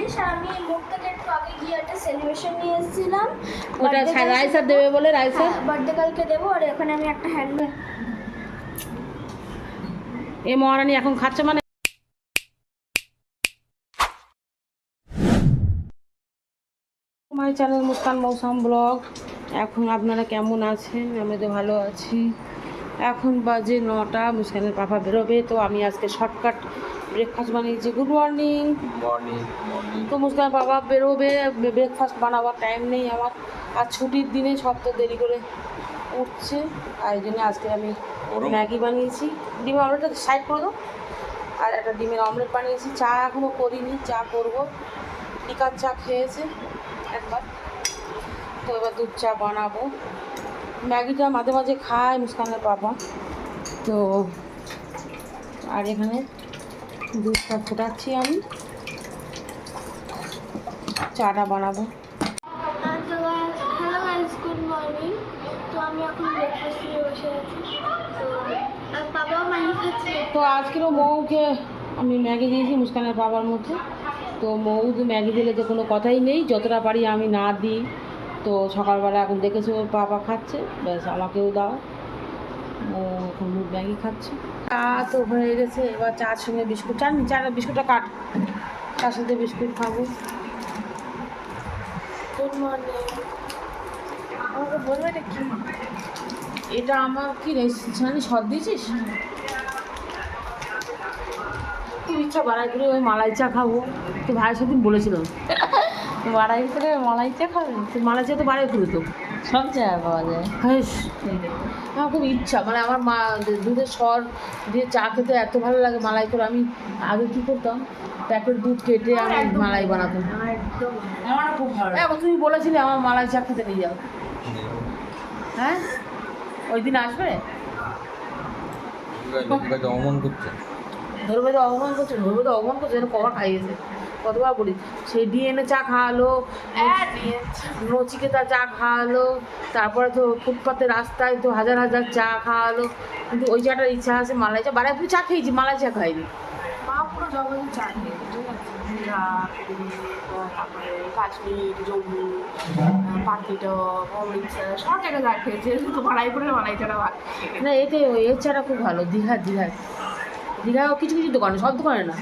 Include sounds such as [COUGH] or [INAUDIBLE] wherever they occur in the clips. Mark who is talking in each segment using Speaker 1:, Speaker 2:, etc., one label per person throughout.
Speaker 1: চল্লিশ আর আমি একটু আগে গিয়ে একটা সেলিব্রেশন নিয়ে এসেছিলাম
Speaker 2: ওটা রাইসার দেবে বলে রাইসার
Speaker 1: বার্থডে কালকে দেবো আর এখানে আমি একটা
Speaker 2: এ মহারানী এখন খাচ্ছে মানে? আমার চ্যানেল মুস্কান মৌসাম ব্লগ। এখন আপনারা কেমন আছেন? আমি তো ভালো আছি। এখন বাজে নটা মুস্কানের পাপা বেরোবে তো আমি আজকে শর্টকাট ব্রেকফাস্ট বানিয়েছি গুড মর্নিং তো মুস্কানের বাবা বেরোবে ব্রেকফাস্ট বানাবার টাইম নেই আমার। আর ছুটির দিনে সব তো দেরি করে উঠছে। আর এই জন্য আজকে আমি ম্যাগি বানিয়েছি। ডিমের অমলেটটা সাইড করে দাও। আর একটা ডিমের অমলেট বানিয়েছি। চা এখনও করিনি চা করব। টিকার চা খেয়েছে একবার। তো এবার দুধ চা বানাবো। ম্যাগিটা মাঝে মাঝে খায় মুস্কানের বাবা। তো আর এখানে দুধটা ফোটাচ্ছি আমি। চাটা বানাবো।
Speaker 1: তো আমি
Speaker 2: আজকেরও মৌকে আমি ম্যাগি দিয়েছি মুস্কানের বাবার মধ্যে। তো মৌ ম্যাগি দিলে তো কোনো কথাই নেই, যতটা পারি আমি না দিই। তো সকালবেলা এখন দেখেছি ওর বাবা খাচ্ছে, ব্যাস আমাকেও দাও। ও এখন ম্যাগি খাচ্ছে। চা তো হয়ে গেছে এবার চার সঙ্গে বিস্কুট চাননি চা বিস্কুটটা কাট। তার সাথে বিস্কুট খাব।
Speaker 1: গুড মর্নিং আমাকে বলবে এটা কি?
Speaker 2: এটা আমার কি রে জানি সদ দিয়েছিস? খুব ইচ্ছা বাড়াই করে ওই মালাই চা খাব। তো ভাই সেদিন বলেছিলাম।
Speaker 3: বাড়াই ভিতরে মালাই চা খাবে
Speaker 2: তো মালাই চা তো বাড়াই করে তো
Speaker 3: সব জায়গায় পাওয়া যায়।
Speaker 2: হ্যাঁ আমার খুব ইচ্ছা মানে আমার মা দুধের স্বর দিয়ে চা খেতে এত ভালো লাগে মালাই করে আমি আগে কী করতাম? প্যাকেট দুধ কেটে আমি মালাই বানাতাম।
Speaker 3: আমার খুব ভালো
Speaker 2: হ্যাঁ তুমি বলেছিলে আমার মালাই চা খেতে নিয়ে যাও। হ্যাঁ? ওই দিন আসবে?
Speaker 4: লোকটাকে অমন করছে।
Speaker 2: ধরবে তো অপমান করছে ধরবে তো অপমান করছে যেন কবার খাইয়েছে কতবার বলি সেই ডিএনএ চা খাওয়ালো নচিকেতা চা খাওয়ালো তারপরে তো ফুটপাতে রাস্তায় তো হাজার হাজার চা খাওয়ালো কিন্তু ওই চাটার ইচ্ছা আছে মালাই চা। বারাইপুর চা খেয়েছি মালাই চা খাইনি।
Speaker 1: মা পুরো জগতে চা খেয়েছে ঠিক আছে? তারপরে কাশ্মীর জম্মু পাখিটক অমৃতসর সব জায়গায় চা খেয়েছে মালাই চাটা ভাত
Speaker 2: না এতে এর চাটা খুব ভালো দীঘা দীঘায় দীঘায় কিছু কিছু দোকানে সব দোকানে না?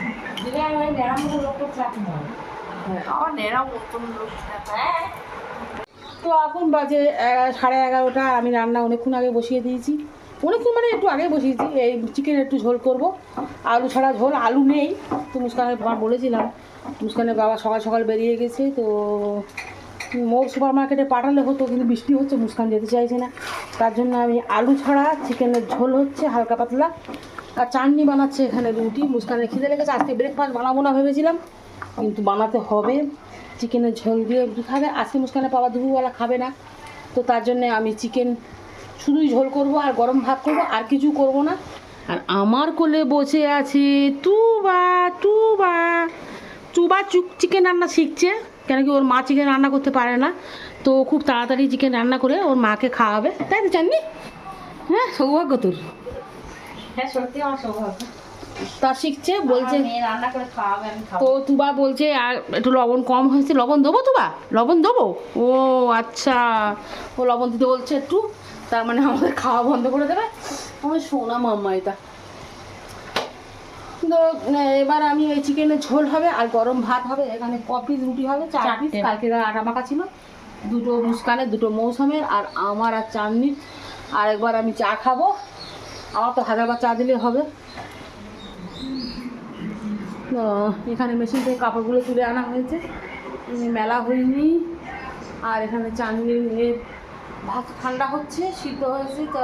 Speaker 2: হ্যাঁ।
Speaker 1: আমার নেড়া লোক হ্যাঁ।
Speaker 2: তো এখন বাজে সাড়ে এগারোটা আমি রান্না অনেকক্ষণ আগে বসিয়ে দিয়েছি। অনেকক্ষণ মানে একটু আগে বসিয়েছি এই চিকেন একটু ঝোল করব। আলু ছাড়া ঝোল আলু নেই। তো মুস্কানের বাবা বলেছিলাম মুস্কানের বাবা সকাল সকাল বেরিয়ে গেছে তো মোর সুপার মার্কেটে পাঠালে হতো কিন্তু বৃষ্টি হচ্ছে মুস্কান যেতে চাইছে না। তার জন্য আমি আলু ছাড়া চিকেনের ঝোল হচ্ছে হালকা পাতলা। আর চাটনি বানাচ্ছে এখানে রুটি, মুস্কানের খিদে লেগেছে। আজকে ব্রেকফাস্ট বানাবো না ভেবেছিলাম, কিন্তু বানাতে হবে। চিকেনের ঝোল দিয়ে রুটি খাবে, আজকে মুস্কানের বাবা দুপুরবেলা খাবে না। তো তার জন্য আমি চিকেন শুধুই ঝোল করব আর গরম ভাত করব, আর কিছু করব না। আর আমার কোলে বসে আছে টুবা টুবা টুবা চুক চিকেন রান্না শিখছে, কেন কি ওর মা চিকেন রান্না করতে পারে না। তো খুব তাড়াতাড়ি চিকেন রান্না করে ওর মাকে খাওয়াবে। তাই তো জাননি হ্যাঁ সৌভাগ্য তোর।
Speaker 3: সত্যি আমার সৌভাগ্য।
Speaker 2: তা শিখছে বলছে
Speaker 3: রান্না করে খাওয়াবে আমি
Speaker 2: তো তুবা বলছে আর একটু লবণ কম হয়েছে লবণ দেবো তুবা? লবণ দেবো? ও আচ্ছা ও লবণ দিতে বলছে একটু তার মানে আমাদের খাওয়া বন্ধ করে দেবে। আমার সোনা মাম্মা এটা। তো এবার আমি এই চিকেনের ঝোল হবে আর গরম ভাত হবে এখানে কপি রুটি হবে চার পিস কালকে আটা মাখা ছিল। দুটো মুস্কানের দুটো মৌসুমের আর আমার আর চাননির। আর একবার আমি চা খাব। আমার তো হাজারবার চা দিলে হবে। তো এখানে মেশিন থেকে কাপড়গুলো তুলে আনা হয়েছে। মেলা হয়নি। আর এখানে চাননি এ ভাত ঠান্ডা হচ্ছে, সিদ্ধ হয়েছে। তো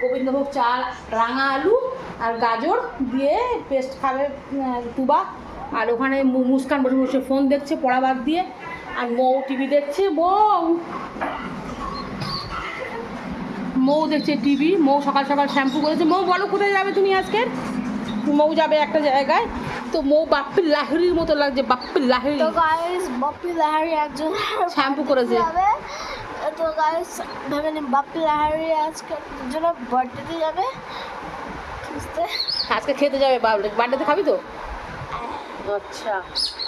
Speaker 2: গোবিন্দভোগ চাল রাঙা আলু আর গাজর দিয়ে পেস্ট খাবে তুবা। আর ওখানে মুস্কান বসে বসে ফোন দেখছে, পড়া বাদ দিয়ে। আর মৌ টিভি দেখছে, বউ। মৌ দেখছে টিভি মৌ সকাল সকাল শ্যাম্পু করেছে। মৌ বলো কোথায় যাবে তুমি আজকে? মৌ যাবে একটা জায়গায়। তো মৌ বাপ্পির লাহিড়ির মতো লাগছে বাপ্পির লাহিড়ি।
Speaker 1: তো গাইস বাপ্পি লাহারি একজন
Speaker 2: শ্যাম্পু করেছে।
Speaker 1: তো গাইস ভেবে নিন বাপ্পি লাহারি আজকে জন্য বার্থডেতে যাবে?
Speaker 2: আজকে খেতে যাবে বার্থডেতে খাবি তো? আচ্ছা।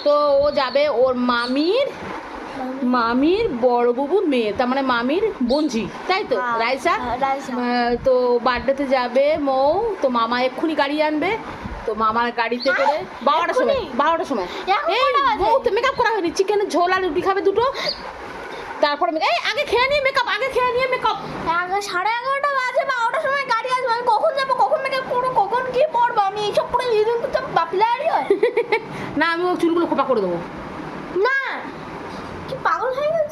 Speaker 2: তো ও যাবে ওর মামির মামির বড় বাবুর মেয়ে তার মানে মামির বোনঝি তাই তো?
Speaker 1: হ্যাঁ,
Speaker 2: রাইসা?
Speaker 1: হ্যাঁ,
Speaker 2: তো বার্থডেতে যাবে মৌ তো মামা এক্ষুনি গাড়ি আনবে তো মামার গাড়িতে করে বারোটার সময় বারোটার সময়। এই? মৌ তো মেকআপ করা হয়নি চিকেনের ঝোল আর রুটি খাবে দুটো। তারপরে এই আগে খেয়ে নিয়ে মেকআপ আগে খেয়ে নিয়ে মেকআপ
Speaker 1: আগে সাড়ে এগারোটা বাজে বারোটার সময় গাড়ি আসবে আমি কখন যাব কখন মেকআপ করব কখন কি পড়ব আমি এইসব করতে বাপিলারি হয়। [LAUGHS]
Speaker 2: না আমি ও চুলগুলো খোপা করে দেবো।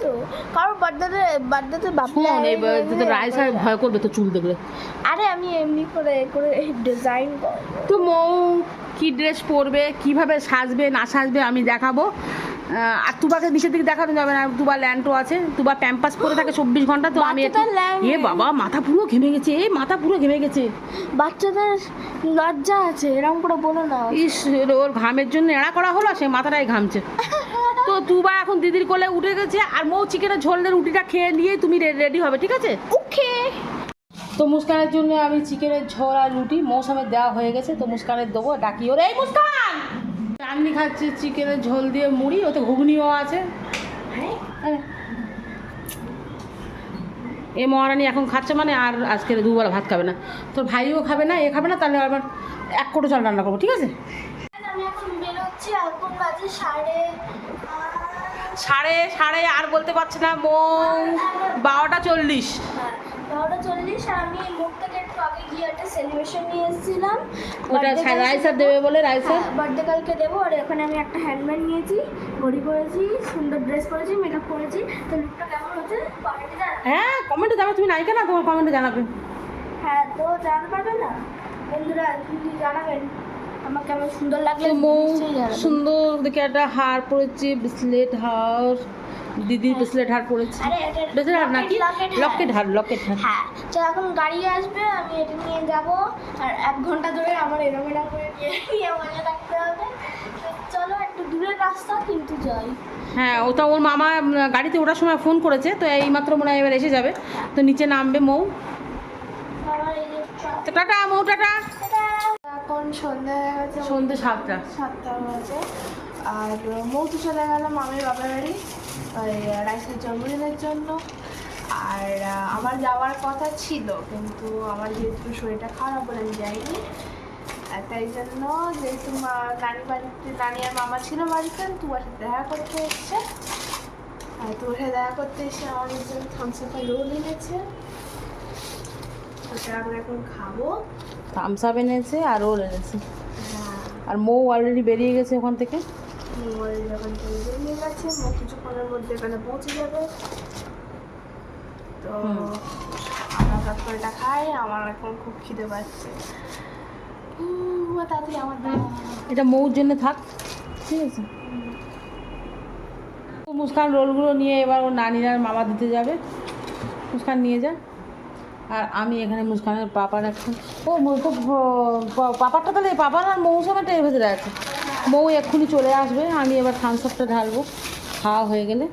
Speaker 1: গেছো কারোর বার্থডেতে বার্থডেতে
Speaker 2: শোন এবার তো রাইসা ভয় করবে তো চুল দেখলে।
Speaker 1: আরে আমি এমনি করে করে ডিজাইন
Speaker 2: তো মৌ কি ড্রেস পরবে কীভাবে সাজবে না সাজবে আমি দেখাবো। আর তুবাকে নিচের দিকে দেখানো যাবে না তুবা ল্যান্টো আছে। তুবা প্যাম্পাস পরে থাকে চব্বিশ ঘণ্টা তো আমি এ বাবা মাথা পুরো ঘেমে গেছে এ মাথা পুরো ঘেমে গেছে।
Speaker 1: বাচ্চাদের লজ্জা আছে এরকম করে বলো না।
Speaker 2: ইস ওর ঘামের জন্য এড়া করা হলো সে মাথাটাই ঘামছে। [LAUGHS] তো তুবা এখন দিদির কোলে উঠে গেছে আর মৌ চিকেনের ঝোলের রুটিটা খেয়ে নিয়ে তুমি রেডি হবে ঠিক আছে?
Speaker 1: ওকে।
Speaker 2: তো মুস্কানের জন্য আমি চিকেনের ঝোল আর রুটি মৌসুমে দেওয়া হয়ে গেছে তো মুস্কানের দেবো ডাকি ওরে এই মুস্কান! চাটনি খাচ্ছে চিকেনের ঝোল দিয়ে মুড়ি ওতে ঘুগনিও আছে। এ মহারানি এখন খাচ্ছে মানে আর আজকে দুবেলা ভাত খাবে না। তোর ভাইও খাবে না এ খাবে না তাহলে আবার এক কোটো চাল রান্না করব ঠিক আছে?
Speaker 1: এখন বাজে সাড়ে
Speaker 2: সাড়ে সাড়ে আর বলতে পারছে না মৌ বারোটা চল্লিশ।
Speaker 1: হ্যাঁ, বারোটা চল্লিশ আমি মুখ থেকে একটু আগে গিয়ে একটা সেলিব্রেশন নিয়ে এসেছিলাম।
Speaker 2: ওটা রাইসার দেবে। বলে রাইসার
Speaker 1: বার্থডে কালকে দেবো। আর এখানে আমি একটা হ্যান্ডব্যাগ নিয়েছি ঘড়ি পরেছি সুন্দর ড্রেস পরেছি মেকআপ করেছি তো লুকটা কেমন হচ্ছে?
Speaker 2: হ্যাঁ কমেন্টে জানাবে। তুমি নায়িকা না তোমার কমেন্টে জানাবে।
Speaker 1: হ্যাঁ তো জানাতে পারবেন না? বন্ধুরা জানাবেন? আমার কেমন সুন্দর লাগলে
Speaker 2: সুন্দর দেখে একটা হার পরেছে ব্রেসলেট হার। দিদির ব্রেসলেট হার পরেছে।
Speaker 1: আরে
Speaker 2: ব্রেসলেট হার নাকি?
Speaker 1: লকেট
Speaker 2: হার লকেট হার।
Speaker 1: হ্যাঁ তো এখন গাড়ি আসবে আমি এটা নিয়ে যাব। আর এক ঘণ্টা ধরে আমার এরম এরম করে নিয়ে মজা হবে। চলো একটু দূরের রাস্তা কিন্তু যাই।
Speaker 2: হ্যাঁ ওটা ওর মামা গাড়িতে ওঠার সময় ফোন করেছে তো এইমাত্র মনে হয় এবার এসে যাবে। তো নিচে নামবে মৌ।
Speaker 1: এই
Speaker 2: তো টাটা মৌ টাটা।
Speaker 1: এখন সন্ধ্যা হয়ে গেছে
Speaker 2: সন্ধ্যে সাতটা।
Speaker 1: সাতটা বাজে। আর মৌতু চলে গেল মামির বাবার বাড়ি ওই রাইসের জন্মদিনের জন্য। আর আমার যাওয়ার কথা ছিল কিন্তু আমার যেহেতু শরীরটা খারাপ বলে আমি যাইনি তাই জন্য যেহেতু মা নানি বাড়িতে নানি আর মামা ছিল বাড়িতে তোমার সাথে দেখা করতে এসছে। আর তোর সাথে দেখা করতে এসে আমার জন্য থামসাপের রোল এনেছে ওটা আমরা এখন খাব।
Speaker 2: থামস আপ এনেছে আর ওর এনেছে।
Speaker 1: হ্যাঁ।
Speaker 2: আর মৌ অলরেডি বেরিয়ে গেছে ওখান থেকে।
Speaker 1: কিছুক্ষণের মধ্যে এখানে পৌঁছে যাবে। তো আমরা তৎপরটা খাই আমার এখন খুব খিদে পাচ্ছে। তাড়াতাড়ি আমার
Speaker 2: এটা মৌর জন্য থাক ঠিক আছে? মুস্কান রোলগুলো নিয়ে এবার ওর নানির আর মামা দিতে যাবে। মুস্কান নিয়ে যা। আর আমি এখানে মুস্কানের পাপার এখন ও তো পাপারটা তাহলে পাপার আর মৌসুমের এর ভেতরে আছে। মৌ এক্ষুনি চলে আসবে, আমি এবার থামস আপটা ঢালবো, খাওয়া হয়ে গেলে।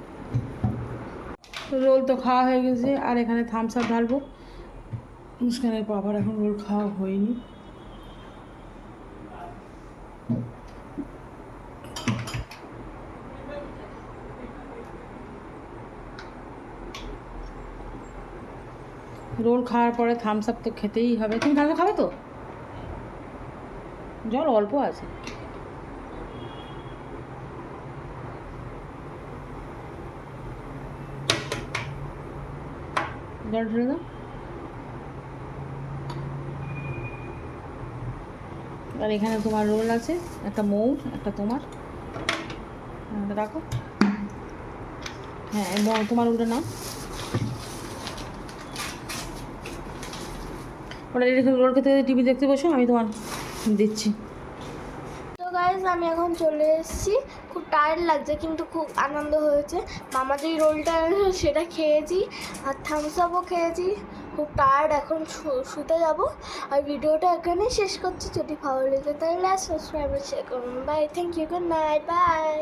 Speaker 2: রোল তো খাওয়া হয়ে গেছে, আর এখানে থামস আপ ঢালবো। মুস্কানের পাপার এখন রোল খাওয়া হয়নি। রোল খাওয়ার পরে থামস আপ তো খেতেই হবে। তুমি থামস খাবে তো? জল অল্প আছে। জল ঢেলে দাও। আর এখানে তোমার রোল আছে, একটা মৌ, একটা তোমার। রাখো। হ্যাঁ তোমার রোলটা নাও এরকম রোল খেতে টিভি দেখতে বসো, আমি তোমার দিচ্ছি।
Speaker 1: তো গাইজ আমি এখন চলে এসেছি। খুব টায়ার্ড লাগছে, কিন্তু খুব আনন্দ হয়েছে। মামা যেই রোলটা সেটা খেয়েছি, আর থামস আপও খেয়েছি। খুব টায়ার্ড এখন শুতে যাব। আর ভিডিওটা এখানে শেষ করছি। যদি ভালো লেগে তাহলে সাবস্ক্রাইব শেয়ার করুন। Bye thank you good night bye